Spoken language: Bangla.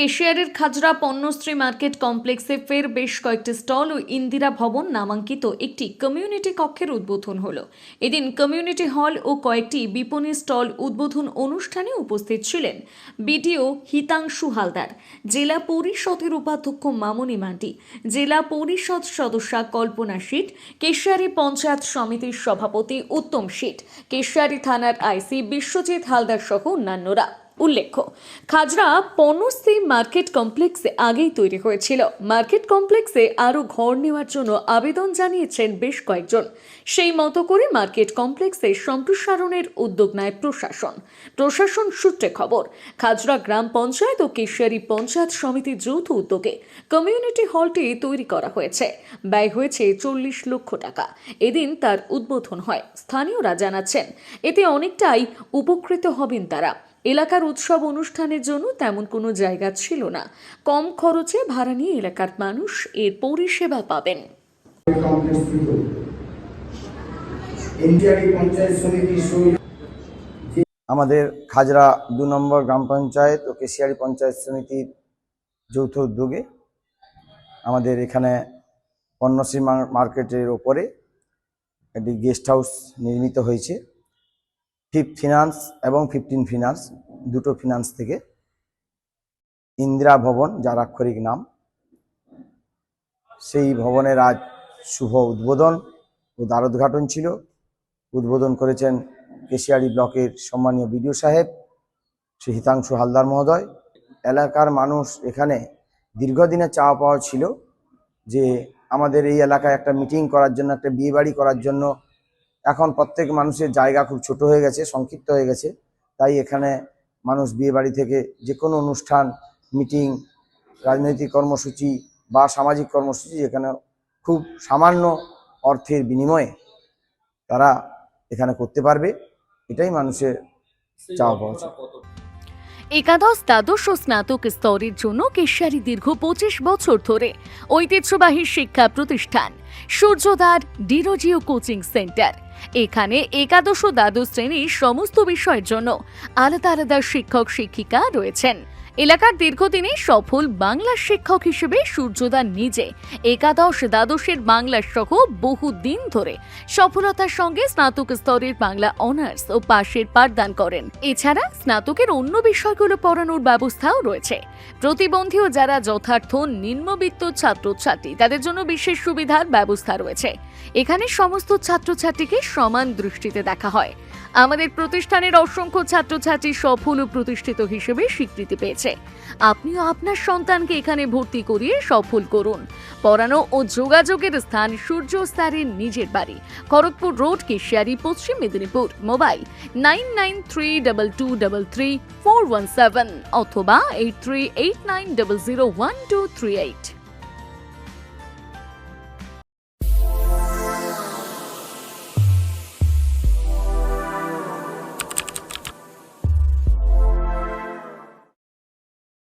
কেশিয়ারের খাজরা পণ্যশ্রী মার্কেট কমপ্লেক্সে ফের বেশ কয়েকটি স্টল ও ইন্দিরা ভবন নামাঙ্কিত একটি কমিউনিটি কক্ষের উদ্বোধন হলো। এদিন কমিউনিটি হল ও কয়েকটি বিপণী স্টল উদ্বোধন অনুষ্ঠানে উপস্থিত ছিলেন বিডিও হিতাংশু হালদার, জেলা পরিষদের উপাধ্যক্ষ মামনি মান্টি জেলা পরিষদ সদস্যা কল্পনা শীট কেশিয়ারি পঞ্চায়েত সমিতির সভাপতি উত্তম শীট কেশিয়ারি থানার আইসি বিশ্বজিৎ হালদার সহ অন্যান্যরা। উল্লেখ্য, খাজরা পণ্যশ্রী মার্কেট কমপ্লেক্সে আগেই তৈরি হয়েছিল। মার্কেট কমপ্লেক্সে আরও ঘর নেওয়ার জন্য আবেদন জানিয়েছেন বেশ কয়েকজন। সেই মতো করে মার্কেট কমপ্লেক্সে সম্প্রসারণের উদ্যোগ নেয় প্রশাসন। প্রশাসন সূত্রে খবর, খাজরা গ্রাম পঞ্চায়েত ও কেশিয়ারি পঞ্চায়েত সমিতির যৌথ উদ্যোগে কমিউনিটি হলটি তৈরি করা হয়েছে। ব্যয় হয়েছে চল্লিশ লক্ষ টাকা। এদিন তার উদ্বোধন হয়। স্থানীয়রা জানাচ্ছেন, এতে অনেকটাই উপকৃত হবেন তারা। এলাকার উৎসব অনুষ্ঠানের জন্য তেমন কোনো জায়গা ছিল না। কম খরচে ভাড়া নিয়ে এলাকার মানুষ এর পরিষেবা পাবেন। আমাদের খাজরা দু নম্বর গ্রাম পঞ্চায়েত ও কেশিয়ারি পঞ্চায়েত সমিতির যৌথ উদ্যোগে আমাদের এখানে পণ্যশ্রী মার্কেটের ওপরে একটি গেস্ট হাউস নির্মিত হয়েছে। ফিফ ফিনান্স এবং ফিফটিন ফিনান্স দুটো ফিনান্স থেকে। ইন্দিরা ভবন যার আক্ষরিক নাম, সেই ভবনের আজ শুভ উদ্বোধন ও দ্বারোদ্ঘাটন ছিল। উদ্বোধন করেছেন কেশিয়ারি ব্লকের সম্মানীয় বিডিও সাহেব, শ্রী হিতাংশু হালদার মহোদয়। এলাকার মানুষ এখানে দীর্ঘদিনের চাওয়া পাওয়া ছিল যে আমাদের এই এলাকায় একটা মিটিং করার জন্য, একটা বিয়ে বাড়ি করার জন্য এখন প্রত্যেক মানুষের জায়গা খুব ছোট হয়ে গেছে, সংক্ষিপ্ত হয়ে গেছে তাই এখানে মানুষ বিয়ে বাড়ি থেকে যে কোনো অনুষ্ঠান, মিটিং, রাজনৈতিক কর্মসূচি বা সামাজিক কর্মসূচি এখানে খুব সামান্য অর্থের বিনিময়ে তারা এখানে করতে পারবে, এটাই মানুষের চাওয়া পাওয়া। একাদশ দ্বাদশ ও স্নাতক স্তরের জন্য কেশিয়ারি দীর্ঘ পঁচিশ বছর ধরে ঐতিহ্যবাহী শিক্ষা প্রতিষ্ঠান। সূর্যদার ডিরোজিও কোচিং সেন্টার। এখানে একাদশ ও দ্বাদশ শ্রেণির সমস্ত বিষয়ের জন্য আলাদা আলাদা শিক্ষক শিক্ষিকা রয়েছেন। এলাকার দীর্ঘদিনে সফল বাংলা শিক্ষক হিসেবে সূর্যদার নিজে, একাদশ দ্বাদশের বাংলা সহ বহু দিন ধরে সফলতার সঙ্গে স্নাতক স্তরের বাংলা অনার্স ও পাশের পাঠদান করেন। এছাড়া স্নাতকের অন্য বিষয়গুলো পড়ানোর ব্যবস্থাও রয়েছে। প্রতিবন্ধী ও যারা যথার্থ নিম্নবিত্ত ছাত্রছাত্রী, তাদের জন্য বিশেষ সুবিধার ব্যবস্থা রয়েছে। এখানে সমস্ত ছাত্রছাত্রীকে সমান দৃষ্টিতে দেখা হয়। আমাদের প্রতিষ্ঠানের অসংখ্য ছাত্রছাত্রী সফল ও প্রতিষ্ঠিত হিসেবে স্বীকৃতি পেয়েছে। আপনিও আপনার সন্তানকে এখানে ভর্তি করিয়ে সফল করুন। পড়ানো ও যোগাযোগের স্থান সূর্য স্যারের নিজের বাড়ি। Kharagpur road, Keshiary, Paschim Medinipur. Mobile nine nine three two double three four one seven অথবা eight three eight nine zero one two three eight.